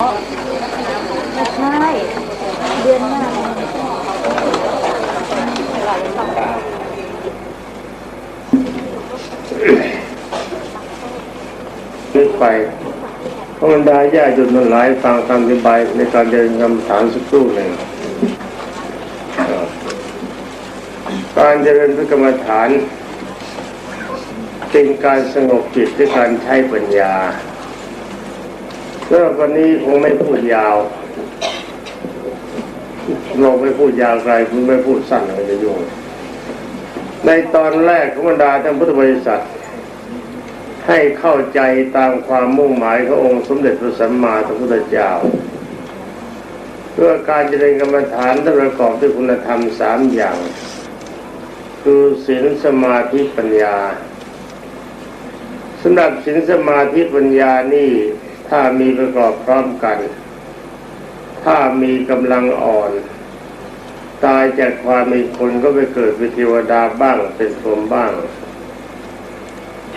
ใช่เดือนหน้านึกไปพระบรรดาญาติโยมทั้งหลายฟังคำอธิบายในการเดินคำถามสักครู่หนึ่งการเจริญพระกรรมฐานเป็นการสงบจิตด้วยการใช้ปัญญา สำหรับวันนี้คงไม่พูดยาวเราไม่พูดยาวไกลคุณไม่พูดสั้นเลยจะยุ่งในตอนแรกของบรรดาท่านพุทธบริษัท ให้เข้าใจตามความมุ่งหมายขององค์สมเด็จพระสัมมาสัมพุทธเจ้าเพื่อการเจริญกรรมฐานต้องประกอบด้วยคุณธรรมสามอย่าง คือศีลสมาธิปัญญาสำหรับศีลสมาธิปัญญานี่ ถ้ามีประกอบพร้อมกัน ถ้ามีกำลังอ่อน ตายจากความมีคนก็ไปเกิดเป็นเทวดาบ้างเป็นพรหมบ้าง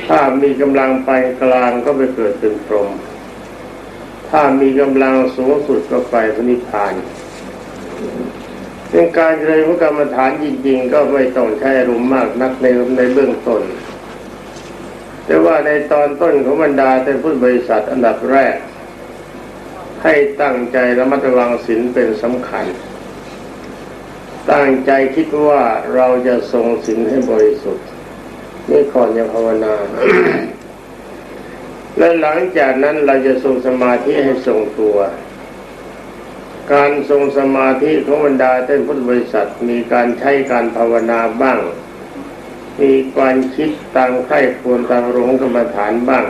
ถ้ามีกำลังปานกลางก็ไปเกิดเป็นพรหมถ้ามีกำลังสูงสุดก็ไปพระนิพพานเป็นการเริญพระกรรมฐานจริงๆ ก็ไม่ต้องใช้อารมมากนักในในเบื้องต้น แต่ว่าในตอนต้นของบรรดาท่านพุทธบริษัทอันดับแรก ให้ตั้งใจระมัดระวังศีลเป็นสำคัญ ตั้งใจคิดว่าเราจะทรงศีลให้บริสุทธิ์นี่ก่อนจะภาวนาและหลังจากนั้นเราจะทรงสมาธิให้ทรงตัว การทรงสมาธิของบรรดาท่านพุทธบริษัทมีการใช้การภาวนาบ้าง มีการคิดตามไข้ควรตามรงกรรมฐานบ้าง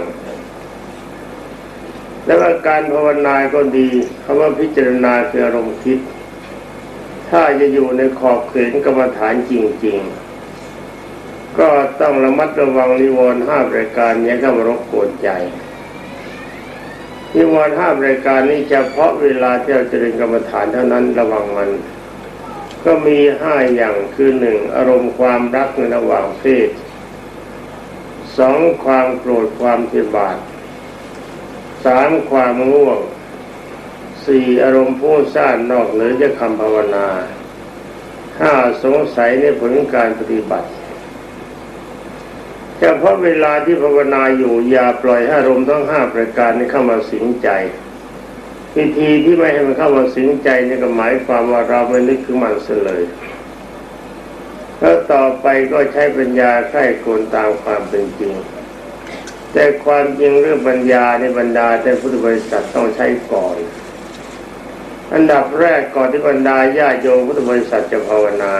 แล้วการภาวนาก็ดีคำว่าพิจารณาคืออารมณ์คิด ถ้าจะอยู่ในขอบเขตกรรมฐานจริง ๆ ก็ต้องระมัดระวังนิวรณ์ห้ารายการนี้ก็มารบกวนใจนิวรณ์ห้ารายการนี้เฉพาะเวลาที่เราเจริญกรรมฐานเท่านั้นระวังมัน ก็มีห้าอย่างคือหนึ่งอารมณ์ความรักในระหว่างเพศสองความโกรธความเทียบาทสามความง่วงสี่อารมณ์ผู้ซ่านนอกเหนือจากคำภาวนาห้าสงสัยในผลการปฏิบัติเฉพาะเวลาที่ภาวนาอยู่อย่าปล่อยให้อารมณ์ทั้งห้าประการนี้เข้ามาสิงใจ วิธีที่ไม่ให้มันเข้ามาสิงใจนี่ก็หมายความว่าเราไม่นึกถึงมันเสียเลยแล้วต่อไปก็ใช้ปัญญาไข้ควรตามความเป็นจริง แต่ความจริงเรื่องปัญญาในบรรดาแต่พุทธบริษัทต้องใช้ก่อน อันดับแรกก่อนที่บรรดาญาโยมพุทธบริษัทจะภาวนา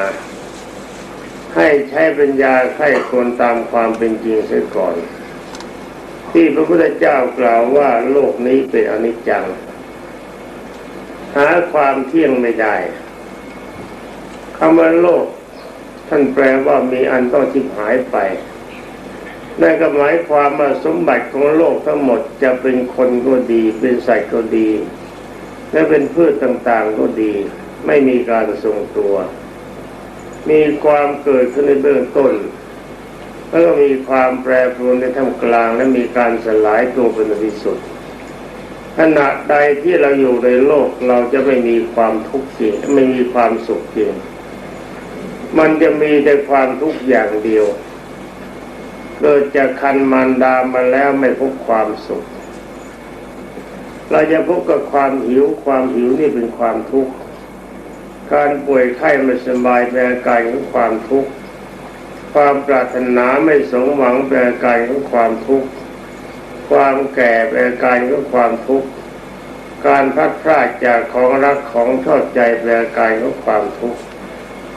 ให้ใช้ปัญญาไข้ควรตามความเป็นจริงเสียก่อน ที่พระพุทธเจ้ากล่าวว่าโลกนี้เป็นอนิจจัง หาความเที่ยงไม่ได้คำว่าโลก ท่านแปลว่ามีอันต้องทิบหายไปนั่นก็หมายความว่าสมบัติของโลกทั้งหมดจะเป็นคนก็ดี เป็นสัตว์ก็ดี และเป็นพืชต่างๆก็ดี ไม่มีการทรงตัว มีความเกิดขึ้นในเบื้องต้น แล้วก็มีความแปรปรวนในท่ามกลางและมีการสลายตัวเป็นที่สุด ขณะใดที่เราอยู่ในโลกเราจะไม่มีความทุกข์จริงไม่มีความสุขจริงมันจะมีแต่ความทุกข์อย่างเดียว เกิดจากคันมารดามาแล้วไม่พบความสุข เราจะพบกับความหิวความหิวนี่เป็นความทุกข์ การป่วยไข้ไม่สบายเป็นอาการของความทุกข์ ความปรารถนาไม่สมหวังเป็นอาการของความทุกข์ ความแก่เป็นอาการของความทุกข์ การพลัดพรากจากของรักของชอบใจเป็นอาการของความทุกข์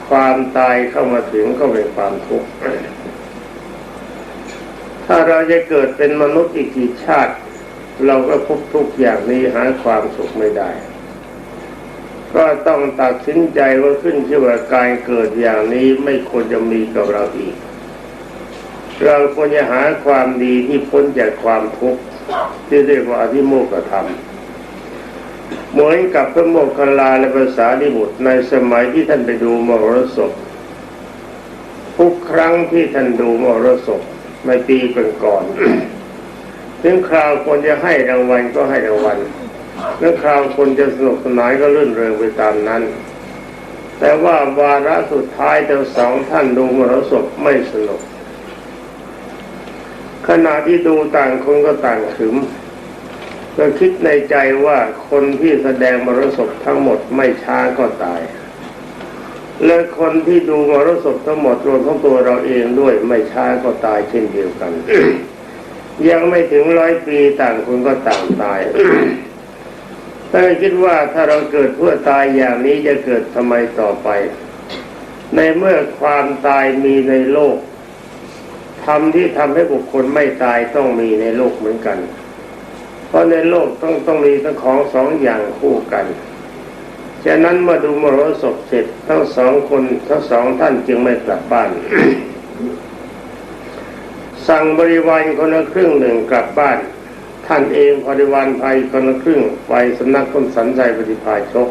ความตายเข้ามาถึงก็เป็นความทุกข์ ถ้าเราจะเกิดเป็นมนุษย์อีกกี่ชาติ เราก็พบทุกอย่างนี้หาความสุขไม่ได้ก็ต้องตัดสินใจว่าขึ้นชื่อว่าการเกิดอย่างนี้ไม่ควรจะมีกับเราอีก เราควรจะหาความดีที่พ้นจากความทุกข์ที่เรียกว่าอธิโมกขธรรมเหมือนกับพระโมคคัลลาและภาษาดิบุตรในสมัยที่ท่านไปดูมรสพทุกครั้งที่ท่านดูมรสพในปีก่อนๆถึงคราวควรจะให้รางวัลก็ให้รางวัลเมื่อคราวคนจะสนุกสนานก็ลื่นเริงไปตามนั้น แต่ว่าวาระสุดท้ายทั้งสองท่านดูมรสพไม่สนุก ขณะที่ดูต่างคนก็ต่างขึมก็คิดในใจว่าคนที่แสดงมรสพทั้งหมดไม่ช้าก็ตาย และคนที่ดูมรสพทั้งหมดรวมทั้งตัวเราเองด้วยไม่ช้าก็ตายเช่นเดียวกัน ยังไม่ถึงร้อยปีต่างคนก็ต่างตายถ้าคิดว่าถ้าเราเกิดเพื่อตายอย่างนี้จะเกิดทำไมต่อไป ในเมื่อความตายมีในโลก ทำที่ทำให้บุคคลไม่ตายต้องมีในโลกเหมือนกัน เพราะในโลกต้องต้องมีทั้งของสองอย่างคู่กันฉะนั้นเมื่อดูมรสพเสร็จทั้งสองคนทั้งสองท่านจึงไม่กลับบ้าน สั่งบริวารคนละครึ่งหนึ่งกลับบ้าน ท่านเองบริวารภัยคนละครึ่งไปสำนักคนสันใจปฏิภาชก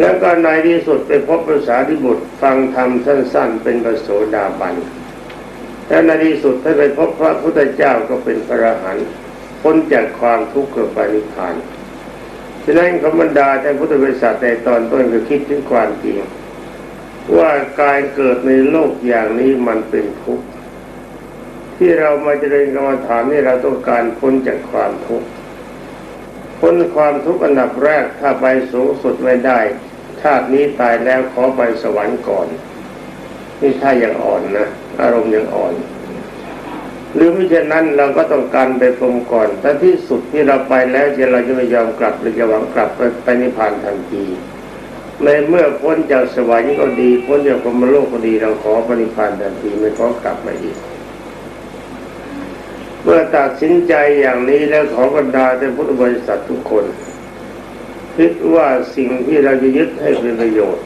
แล้วก็ในที่สุดไปพบภาษาธิบุตรฟังธรรมสั้น ๆ เป็นประโสดาบัน และในที่สุดถ้าไปพบพระพุทธเจ้าก็เป็นพระอรหันต์พ้นจากความทุกข์เกับปานิพานฉะนั้นขบรรดาท่านพุทธบริษัทในตอนต้นก็คิดถึงความจริงว่าการเกิดในโลกอย่างนี้มันเป็นทุกข์ที่เรามาเจริญกรรมฐานนี่เราต้องการพ้นจากความทุกข์พ้นความทุกข์อันดับแรกถ้าไปสูงสุดไม่ได้ชาตินี้ตายแล้วขอไปสวรรค์ก่อน นี่ถ้ายังอ่อนนะ อารมณ์ยังอ่อน หรือไม่เช่นนั้นเราก็ต้องการไปพรมก่อน แต่ที่สุดที่เราไปแล้วจะเราจะไม่ยอมกลับหรือจะหวังกลับไปไปนิพพานทันทีในเมื่อพ้นจากสวรรค์ก็ดีพ้นจากพรหมโลกก็ดีเราขอปณิพพานทันทีไม่ขอกลับมาอีก เมื่อตัดสินใจอย่างนี้แล้วขอบรรดาท่านพุทธบริษัททุกคน คิดว่าสิ่งที่เราจะยึดให้เป็นประโยชน์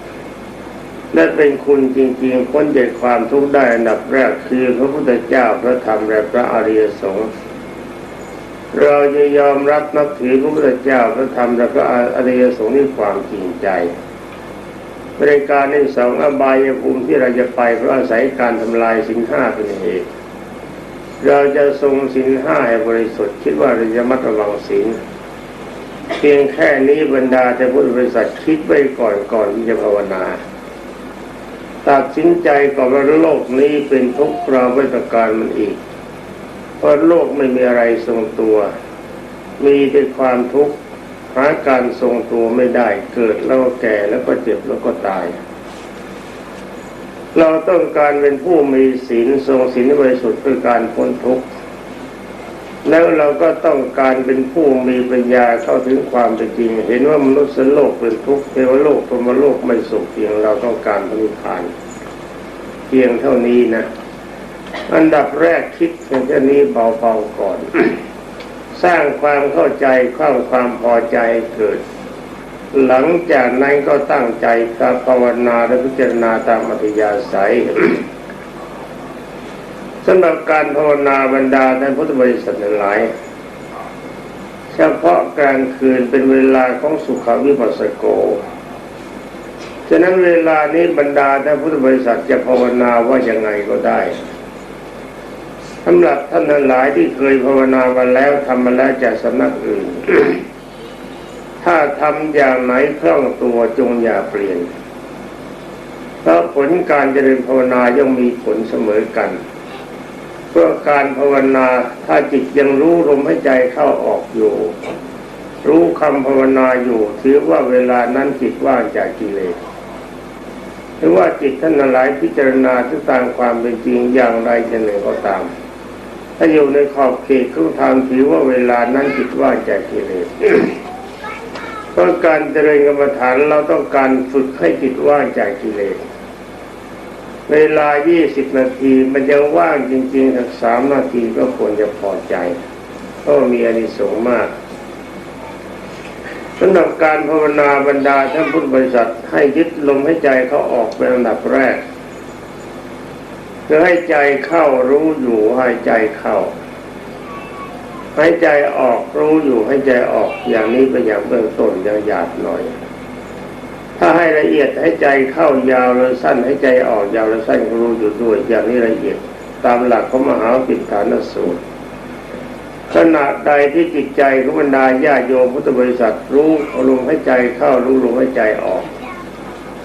และเป็นคุณจริงๆพ้นจากความทุกข์ได้อันดับแรกคือพระพุทธเจ้าพระธรรมและพระอริยสงฆ์เราจะยอมรับนับถือพระพุทธเจ้าพระธรรมและพระอริยสงฆ์ด้วยความจริงใจบริการในสองอบายภูมิที่เราจะไปเพราะอาศัยการทำลายสินห้าเป็นเหตุเราจะทรงสินห้าให้บริสุทธิ์คิดว่าเราจะมัดระวังศีลเพียงแค่นี้บรรดาแต่พุทธบริษัทคิดไว้ก่อนก่อนที่จะภาวนา ตัดสินใจก่อนว่าโลกนี้เป็นทุกข์ราไม่ต้องการมันอีก เพราะโลกไม่มีอะไรทรงตัว มีแต่ความทุกข์หาการทรงตัวไม่ได้เกิดแล้วก็แก่แล้วก็เจ็บแล้วก็ตาย เราต้องการเป็นผู้มีศีลทรงศีลบริสุทธิ์เพื่อการพ้นทุกข์ แล้วเราก็ต้องการเป็นผู้มีปัญญาเข้าถึงความเป็นจริง เห็นว่ามนุษย์โลกเป็นทุกข์เทวโลกพรมโลกไม่สุขเพียงเราต้องการพระนิพพานเพียงเท่านี้นะ อันดับแรกคิดเพียงแค่นี้เบาๆก่อน สร้างความเข้าใจข้างความพอใจเกิด หลังจากนั้นก็ตั้งใจการภาวนาและพิจารณาตามอัธยาศัย สำหรับการภาวนาบรรดาท่านพุทธบริษัทหลาย เฉพาะกลางคืนเป็นเวลาของสุขวิปัสสโก ฉะนั้นเวลานี้บรรดาท่านพุทธบริษัทจะภาวนาว่ายังไงก็ได้สำหรับท่านหลายที่เคยภาวนามาแล้วทำมาแล้วจากสำนักอื่น ถ้าทำอย่างไหนคล่องตัวจงอย่าเปลี่ยนเพราะผลการเจริญภาวนาย่อมมีผลเสมอกัน เพื่อการภาวนาถ้าจิตยังรู้ลมหายใจเข้าออกอยู่ รู้คำภาวนาอยู่ ถือว่าเวลานั้นจิตว่างจากกิเลสหรือว่าจิตท่านหลายพิจารณาที่ตามความเป็นจริงอย่างไรจะหนึ่งก็ตาม ถ้าอยู่ในขอบเขตของทางถือว่าเวลานั้นจิตว่างจากกิเลสเพราะการเจริญกรรมฐานเราต้องการฝึกให้จิตว่างจากกิเลส เวลา 20 นาทีมันยังว่างจริงๆสักสามนาทีก็ควรจะพอใจเพราะมีอานิสงส์มากสำหรับการภาวนาบรรดาท่านพุทธบริษัทให้ยึดลมให้ใจเขาออกเป็นอันดับแรกคือให้ใจเข้ารู้อยู่ให้ใจเข้าให้ใจออกรู้อยู่ให้ใจออกอย่างนี้เป็นอย่างเบื้องต้นอยังหยาบหน่อย ถ้าให้ละเอียดให้ใจเข้ายาวหรือสั้นให้ใจออกยาวหรือสั้นก็รู้อยู่ด้วยอย่างนี้ละเอียดตามหลักของมหาปิฏฐานสูตรขณะใดที่จิตใจของบรรดาญาโยมพุทธบริษัทรู้ลมใหายใจเข้ารู้ลมใหายใจออก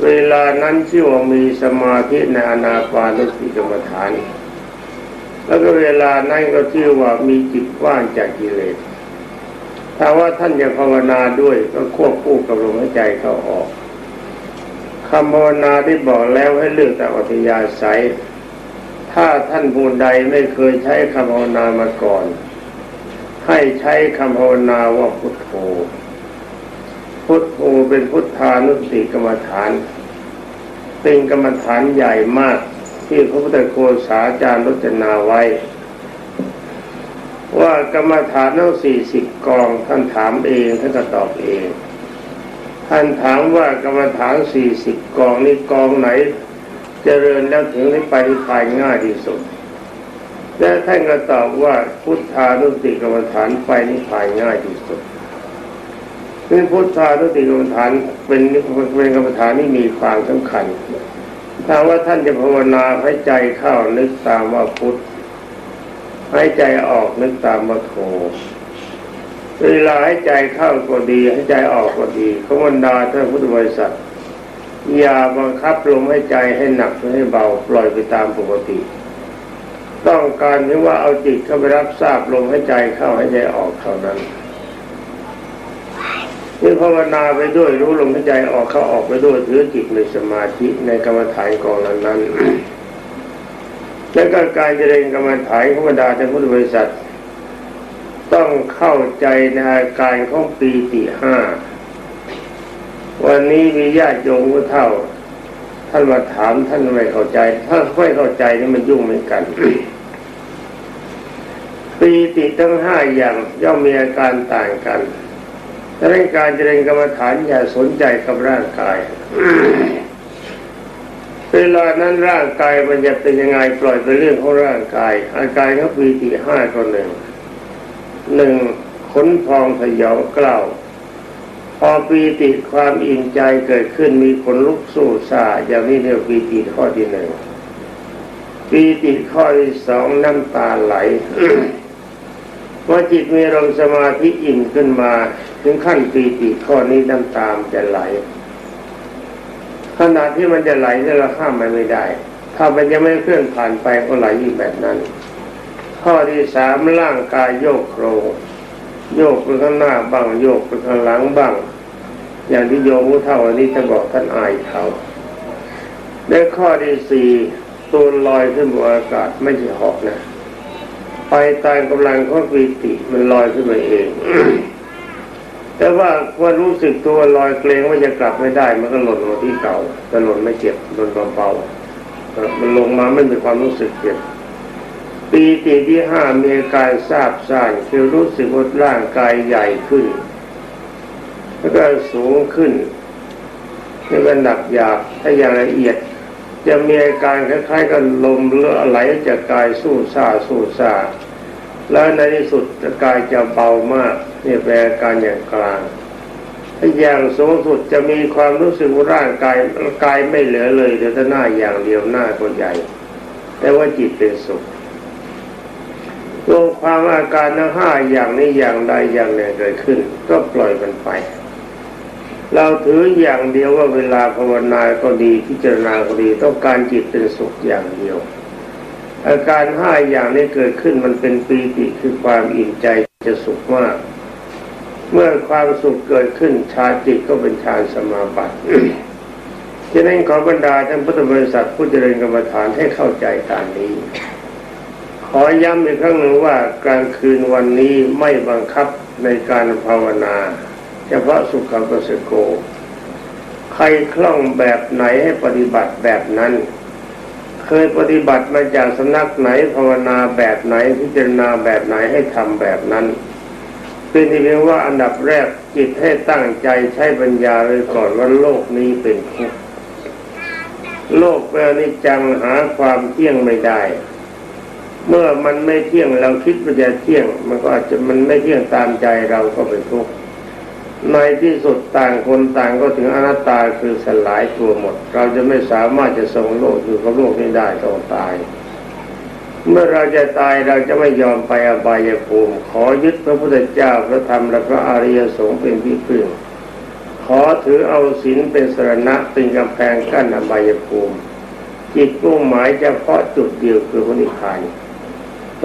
เวลานั้นชื่อว่ามีสมาธิในอนาปานสติกรรมฐาน แล้วก็เวลานั้นก็ชื่อว่ามีจิตว่างจากกิเลสถ้าว่าท่านจะภาวนาด้วยก็ควบคู่กับลมหายใจเข้าออก คำภาวนาที่บอกแล้วให้เลือกแต่อัธยาศัย ถ้าท่านผู้ใดไม่เคยใช้คำภาวนามาก่อน ให้ใช้คำภาวนาว่าพุทโธ พุทโธเป็นพุทธานุสติกรรมฐาน เป็นกรรมฐานใหญ่มากที่พระพุทธโฆษาจารย์รจนาไว้ ว่ากรรมฐานทั้งสี่สิบกองท่านถามเองท่านก็ตอบเอง ท่านถามว่ากรรมฐานสี่สิบกองนี้กองไหนเจริญแล้วถึงได้ไปนิพพานง่ายที่สุด และท่านก็ตอบว่าพุทธานุสติกรรมฐานไปนิพพานง่ายที่สุดนี่พุทธานุสติกรรมฐานเป็นเป็นกรรมฐานที่มีความสำคัญถ้าว่าท่านจะภาวนาให้ใจเข้านึกตามว่าพุทธให้ใจออกนึกตามว่าโท เวลาให้ใจเข้าก็ดีให้ใจออกก็ดีขบรรดาท่านพุทธบริษัทอย่าบังคับลมให้ใจให้หนักให้เบาปล่อยไปตามปกติ ต้องการเพียงว่าเอาจิตเข้าไปรับทราบลมให้ใจเข้าให้ใจออกเท่านั้นนี่ภาวนาไปด้วยรู้ลมหายใจออกเข้าออกไปด้วยถือจิตในสมาธิในกรรมฐานกองนั้นนั้น แล้วก็การเจริญกรรมฐานของบรรดาท่านพุทธบริษัท ต้องเข้าใจในอาการของปีติห้า วันนี้มีญาติโยมผู้เท่า ท่านมาถามท่านไม่เข้าใจ ถ้าไม่เข้าใจนี่มันยุ่งเหมือนกัน ปีติทั้งห้าอย่างย่อมมีอาการต่างกันดังนั้นการเจริญกรรมฐานอย่าสนใจกับร่างกาย เวลานั้นร่างกายมันจะเป็นยังไงปล่อยไปเรื่องของร่างกาย อาการของปีติห้าก็หนึ่ง หนึ่งขนพองพยองกล้าวพอปีติความอิ่มใจเกิดขึ้นมีคนลุกสู้ซาอย่างนี้เรียกปีติข้อที่หนึ่งปีติข้อที่สองน้ำตาไหลเมื่อจิตมีลมสมาธิอิ่มขึ้นมา ถึงขั้นปีติข้อนี้น้ำตามจะไหลขณะที่มันจะไหลเนี่ยเราห้ามมันไม่ได้ ถ้ามันยังไม่เคลื่อนผ่านไปก็ไหลอยู่แบบนั้น ข้อที่สามร่างกายโยกโครงโยกไปข้างหน้าบ้างโยกไปข้างหลังบ้าง อย่างที่โยมผู้เท่าอันนี้จะบอกท่านอายเขาและข้อที่สี่ตัวลอยขึ้นบนอากาศไม่ใช่หอกนะ ไปตามกำลังของปีติมันลอยขึ้นมาเอง แต่ว่าพอรู้สึกตัวลอยเกรงว่าจะกลับไม่ได้ มันก็หล่นมาที่เก่าแต่หล่นไม่เจ็บหล่นเบาๆมันลงมาไม่มีความรู้สึกเจ็บ ปีติที่ห้ามีอาการทราบซ่านคือรู้สึกว่าร่างกายใหญ่ขึ้น แล้วก็สูงขึ้นแล้วก็หนักหยาบถ้าอย่างละเอียด จะมีอาการคล้ายๆกับลมเลือไหลจากกายสู้ซาสู้ซาแล้วในที่สุดกายจะเบามากนี่เป็นอาการอย่างกลางถ้าอย่างสูงสุดจะมีความรู้สึกว่าร่างกายกายไม่เหลือเลยแต่หน้าอย่างเดียวหน้าก็ใหญ่ แต่ว่าจิตเป็นสุข รวมความอาการทั้งห้าอย่างนี้อย่างใดอย่างหนึ่งเกิดขึ้น ก็ปล่อยมันไป เราถืออย่างเดียวว่าเวลาภาวนาก็ดีพิจารณาก็ดีต้องการจิตเป็นสุขอย่างเดียว อาการห้าอย่างนี้เกิดขึ้นมันเป็นปีติคือความอิ่มใจจะสุขมาก เมื่อความสุขเกิดขึ้นชาจิตก็เป็นฌานสมาบัติฉะนั้นขอบรรดาท่านพุทธบริษัทผู้เจริญกรรมฐานให้เข้าใจตามนี้ ขอย้ำอีกครั้งหนึ่งว่ากลางคืนวันนี้ไม่บังคับในการภาวนา เฉพาะสุขกัสโก ใครคล่องแบบไหนให้ปฏิบัติแบบนั้น เคยปฏิบัติมาจากสำนักไหนภาวนาแบบไหนพิจารณาแบบไหนให้ทำแบบนั้นเป็นที่เพียงว่าอันดับแรกจิตให้ตั้งใจใช้ปัญญาไว้ก่อนว่าโลกนี้เป็นทุกข์โลกเป็นนิจจังหาความเที่ยงไม่ได้ เมื่อมันไม่เที่ยงเราคิดว่าจะเที่ยง มันก็อาจจะมันไม่เที่ยงตามใจเราก็เป็นทุกข์ในที่สุดต่างคนต่างก็ถึงอนัตตาคือสลายตัวหมด เราจะไม่สามารถจะทรงโลกอยู่กับโลกนี้ได้ต้องตาย เมื่อเราจะตายเราจะไม่ยอมไปอบายภูมิ ขอยึดพระพุทธเจ้าพระธรรมและพระอริยสงฆ์เป็นที่พึ่งขอถือเอาศีลเป็นสรณะเป็นกำแพงกั้นอบายภูมิ จิตมุ่งหมายจะเพาะจุดเดียวคือพระนิพพาน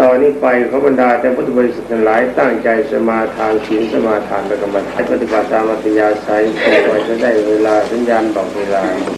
ตอนนี้ไปขอบรรดาแต่พุทธบริษัททั้งหลายตั้งใจสมาทานศีลสมาทานและกรรมฐานปฏิบัติตามอัธยาศัยต่อไปจะได้เวลาสัญญาณบอกเวลา